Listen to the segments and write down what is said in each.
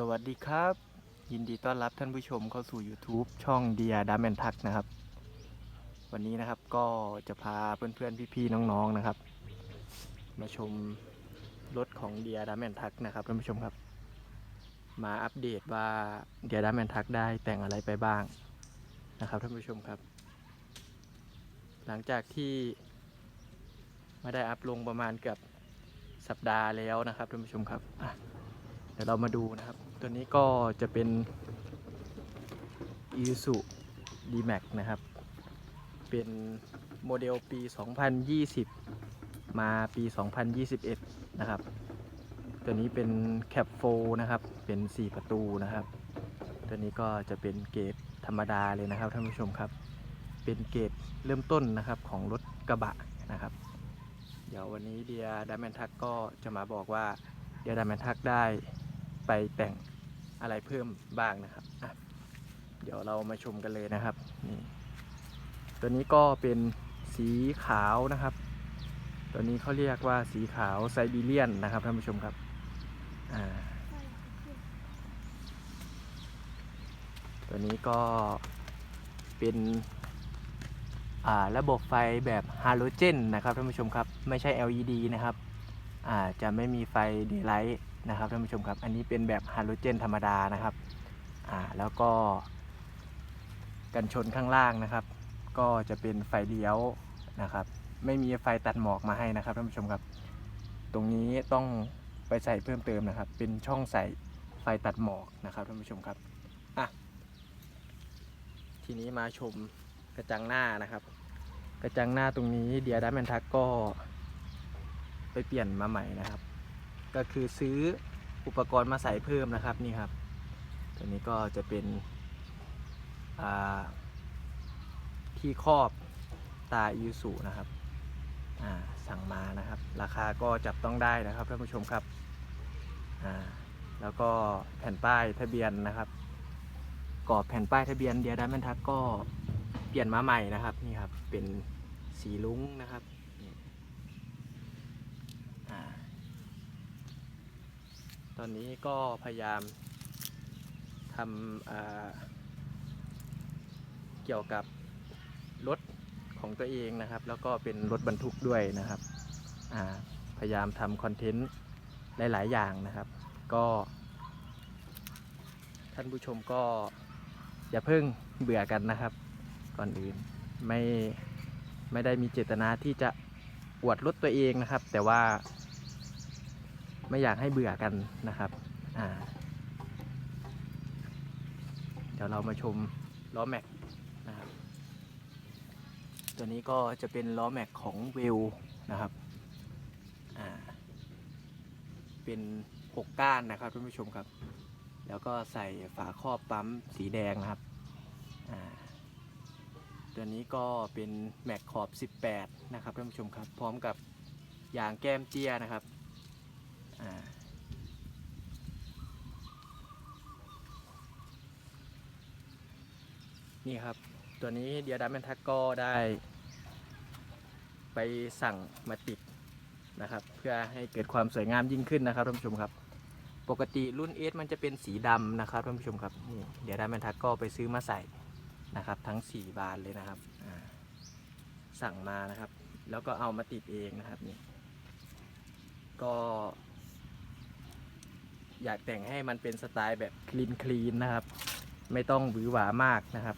สวัสดีครับ ยินดีต้อนรับท่านผู้ชมเข้าสู่ YouTube ช่องเดียดามแอนทักนะครับ วันนี้นะครับก็จะพาเพื่อนๆ พี่ๆ น้องๆนะครับ มาชมรถของเดียดามแอนทักนะครับท่านผู้ชมครับ มาอัปเดตว่าเดียดามแอนทักได้แต่งอะไรไปบ้างนะครับท่านผู้ชมครับ หลังจากที่ไม่ได้อัพลงประมาณเกือบสัปดาห์แล้วนะครับท่านผู้ชมครับ เดี๋ยวเรามาดูนะครับ ตัวนี้ก็จะเป็น i s u D-Max นะครับ เป็นโมเดลปี 2020 มาปี 2021 นะครับ ตัวนี้เป็นแคปโฟนะครับ เป็น 4 ประตูนะครับ ตัวนี้ก็จะเป็นเกรดธรรมดาเลยนะครับท่านผู้ชมครับ เป็นเกรดเริ่มต้นนะครับของรถกระบะนะครับ เดี๋ยววันนี้เดียดัมแมนทักก็จะมาบอกว่าเดียดัมแมนทักได้ ไปแต่งอะไรเพิ่มบ้างนะครับเดี๋ยวเรามาชมกันเลยนะครับนี่ตัวนี้ก็เป็นสีขาวนะครับ ตัวนี้เขาเรียกว่าสีขาวไซบีเรียนนะครับท่านผู้ชมครับอ่าตัวนี้ก็เป็นอ่าระบบไฟแบบฮาโลเจนนะครับท่านผู้ชมครับ ไม่ใช่ LED นะครับอ่าจะไม่มีไฟเดย์ไลท์ นะครับท่านผู้ชมครับอันนี้เป็นแบบฮาโลเจนธรรมดานะครับอ่าแล้วก็ กันชนข้างล่างนะครับ ก็จะเป็นไฟเลี้ยวนะครับ ไม่มีไฟตัดหมอกมาให้นะครับท่านผู้ชมครับ ตรงนี้ต้องไปใส่เพิ่มเติมนะครับ เป็นช่องใส่ไฟตัดหมอกนะครับท่านผู้ชมครับอะทีนี้มาชมกระจังหน้านะครับ กระจังหน้าตรงนี้เดียดัมแมนทักก็ไปเปลี่ยนมาใหม่นะครับ ก็คือซื้ออุปกรณ์มาใส่เพิ่มนะครับนี่ครับ ตัวนี้ก็จะเป็นที่ครอบตาอิสุนะครับสั่งมานะครับ ราคาก็จับต้องได้นะครับท่านผู้ชมครับแล้วก็แผ่นป้ายทะเบียนนะครับกรอบแผ่นป้ายทะเบียนเดียร์ดัมแมนทักก็เปลี่ยนมาใหม่นะครับนี่ครับเป็นสีลุ้งนะครับนี่อ่า ตอนนี้ก็พยายามทำเกี่ยวกับรถของตัวเองนะครับ แล้วก็เป็นรถบรรทุกด้วยนะครับ พยายามทำคอนเทนต์หลาย ๆ อย่างนะครับ ก็ ท่านผู้ชมก็อย่าเพิ่งเบื่อกันนะครับ ก่อนอื่นไม่ไม่ได้มีเจตนาที่จะอวดรถตัวเองนะครับ แต่ว่า ไม่อยากให้เบื่อกันนะครับอ่าเดี๋ยวเรามาชมล้อแม็กนะครับตัวนี้ก็จะเป็นล้อแม็กของเวลนะครับอ่าเป็นหกก้านนะครับท่านผู้ชมครับ แล้วก็ใส่ฝาครอบปั๊มสีแดงนะครับอ่าตัวนี้ก็เป็นแม็กขอบ 18 นะครับท่านผู้ชมครับ พร้อมกับยางแก้มเจียนะครับ นี่ครับ ตัวนี้เดียดัมแมนทักก็ได้ ไปสั่งมาติดนะครับ เพื่อให้เกิดความสวยงามยิ่งขึ้นนะครับท่านผู้ชมครับ ปกติรุ่นเอสมันจะเป็นสีดำนะครับท่านผู้ชมครับนี่เดียดัมแมนทักก็ไปซื้อมาใส่นะครับ ทั้ง 4 บานเลยนะครับสั่งมานะครับ แล้วก็เอามาติดเองนะครับนี่ก็ อยากแต่งให้มันเป็นสไตล์แบบคลีนคลีนนะครับ ไม่ต้องหวือหวามากนะครับ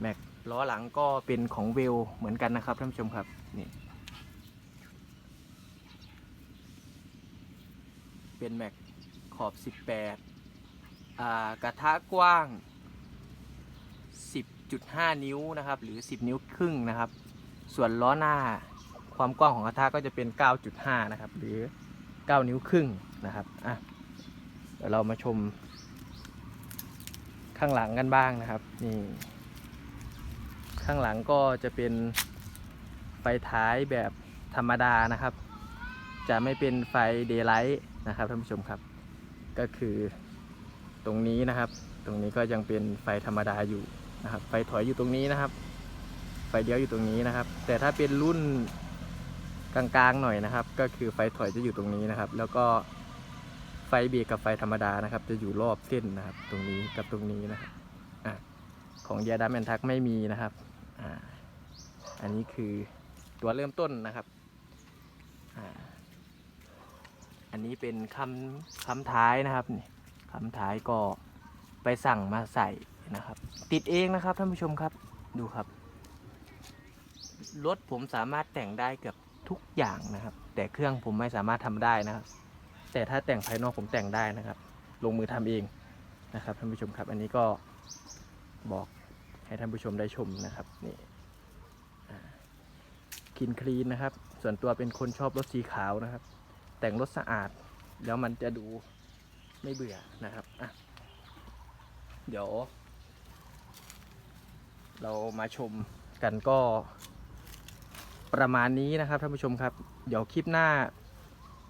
แม็กล้อหลังก็เป็นของเวลเหมือนกันนะครับท่านผู้ชมครับนี่เป็นแม็กขอบ 18อ่ากระทะกว้าง 10.5 นิ้วนะครับ หรือ 10 นิ้วครึ่งนะครับ ส่วนล้อหน้าความกว้างของกระทะก็จะเป็น 9.5 นะครับ หรือ 9 นิ้วครึ่งนะครับอะเดี๋ยวเรามาชม ข้างหลังกันบ้างนะครับนี่ข้างหลังก็จะเป็นไฟท้ายแบบธรรมดานะครับ จะไม่เป็นไฟเดย์ไลท์นะครับท่านผู้ชมครับ ก็คือตรงนี้นะครับ ตรงนี้ก็ยังเป็นไฟธรรมดาอยู่นะครับ ไฟถอยอยู่ตรงนี้นะครับ ไฟเลี้ยวอยู่ตรงนี้นะครับ แต่ถ้าเป็นรุ่นกลางๆหน่อยนะครับ ก็คือไฟถอยจะอยู่ตรงนี้นะครับ แล้วก็ ไฟเบรกกับไฟธรรมดานะครับ จะอยู่รอบเส้นนะครับ ตรงนี้กับตรงนี้นะครับอของเดียดัมแอนทักไม่มีนะครับออันนี้คือตัวเริ่มต้นนะครับออันนี้เป็นคำคำท้ายนะครับนี่คำท้ายก็ไปสั่งมาใส่นะครับ ติดเองนะครับท่านผู้ชมครับดูครับรถผมสามารถแต่งได้เกือบทุกอย่างนะครับ แต่เครื่องผมไม่สามารถทำได้นะครับ แต่ถ้าแต่งภายนอกผมแต่งได้นะครับ ลงมือทำเองนะครับท่านผู้ชมครับ อันนี้ก็บอกให้ท่านผู้ชมได้ชมนะครับนี่คินคลีนนะครับ ส่วนตัวเป็นคนชอบรถสีขาวนะครับ แต่งรถสะอาดแล้วมันจะดูไม่เบื่อนะครับอะเดี๋ยว เรามาชมกันก็ประมาณนี้นะครับท่านผู้ชมครับ เดี๋ยวคลิปหน้า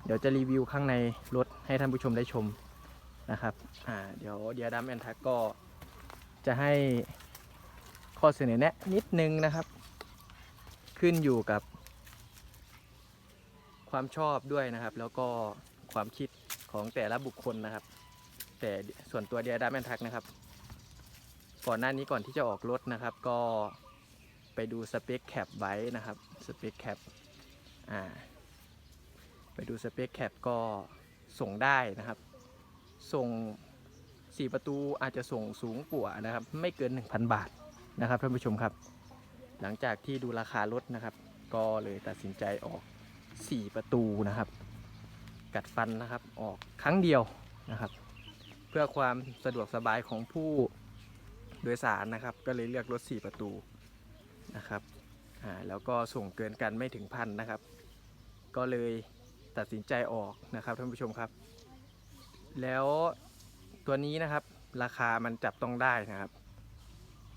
เดี๋ยวจะรีวิวข้างในรถให้ท่านผู้ชมได้ชมนะครับอ่าเดี๋ยวเดียดัมแอนทักก็จะให้ข้อเสนอแนะนิดนึงนะครับ ขึ้นอยู่กับ ความชอบด้วยนะครับ แล้วก็ความคิดของแต่ละบุคคลนะครับ แต่ส่วนตัวเดียดัมแอนทักนะครับ ก่อนหน้านี้ก่อนที่จะออกรถนะครับ ก็ไปดูสเปคแคปไว้นะครับสเปคแคปอ่า ไปดูสเปคแคปก็ส่งได้นะครับ ส่ง 4 ประตูอาจจะส่งสูงกว่านะครับ ไม่เกิน 1,000 บาทนะครับท่านผู้ชมครับ หลังจากที่ดูราคารถนะครับ ก็เลยตัดสินใจออก 4 ประตูนะครับ กัดฟันนะครับออกครั้งเดียวนะครับ เพื่อความสะดวกสบายของผู้โดยสารนะครับ ก็เลยเลือกรถ 4 ประตูนะครับอ่าแล้วก็ส่งเกินกันไม่ถึงพันนะครับ ก็เลย ตัดสินใจออกนะครับท่านผู้ชมครับ แล้วตัวนี้นะครับ ราคามันจับต้องได้นะครับ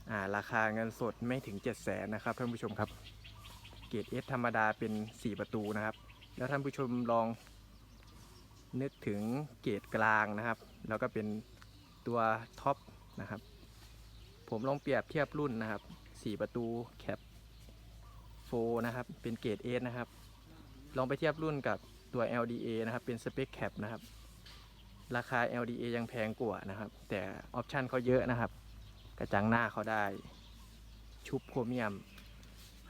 อ่าราคาเงินสดไม่ถึง7 0 0แสนนะครับท่านผู้ชมครับ เกรด S ธรรมดาเป็น 4 ประตูนะครับ แล้วท่านผู้ชมลองนึกถึงเกรดกลางนะครับ แล้วก็เป็นตัวท็อปนะครับ ผมลองเปรียบเทียบรุ่นนะครับ 4 ประตูแคปโฟนะครับ เป็นเกรด S นะครับ ลองไปเทียบรุ่นกับ ตัว LDA นะครับ เป็นสเปคแคปนะครับ ราคา LDA ยังแพงกว่านะครับ แต่ออปชันเขาเยอะนะครับ กระจังหน้าเขาได้ ชุบโพรเมียม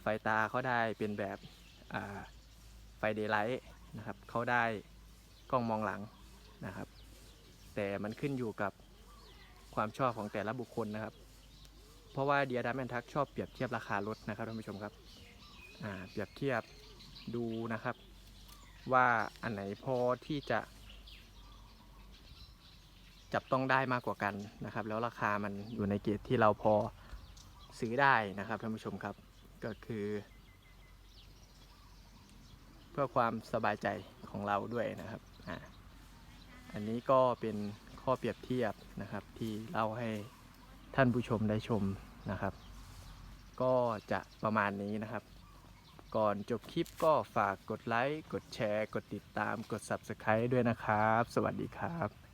ไฟตาเขาได้เป็นแบบไฟเดย์ไลท์นะครับเขาได้กล้องมองหลังนะครับ แต่มันขึ้นอยู่กับความชอบของแต่ละบุคคลนะครับ เพราะว่าเดียดัมแอนทักชอบเปรียบเทียบราคารถนะครับท่านผู้ชมครับเปรียบเทียบดูนะครับ ว่าอันไหนพอที่จะ จับต้องได้มากกว่ากันนะครับ แล้วราคามันอยู่ในเกรดที่เราพอซื้อได้นะครับท่านผู้ชมครับก็คือ เพื่อความสบายใจของเราด้วยนะครับอ่าอันนี้ก็เป็นข้อเปรียบเทียบนะครับที่เล่าให้ท่านผู้ชมได้ชมนะครับ ก็จะประมาณนี้นะครับ ก่อนจบคลิปก็ฝากกดไลค์ กดแชร์ กดติดตาม กด Subscribe ด้วยนะครับ สวัสดีครับ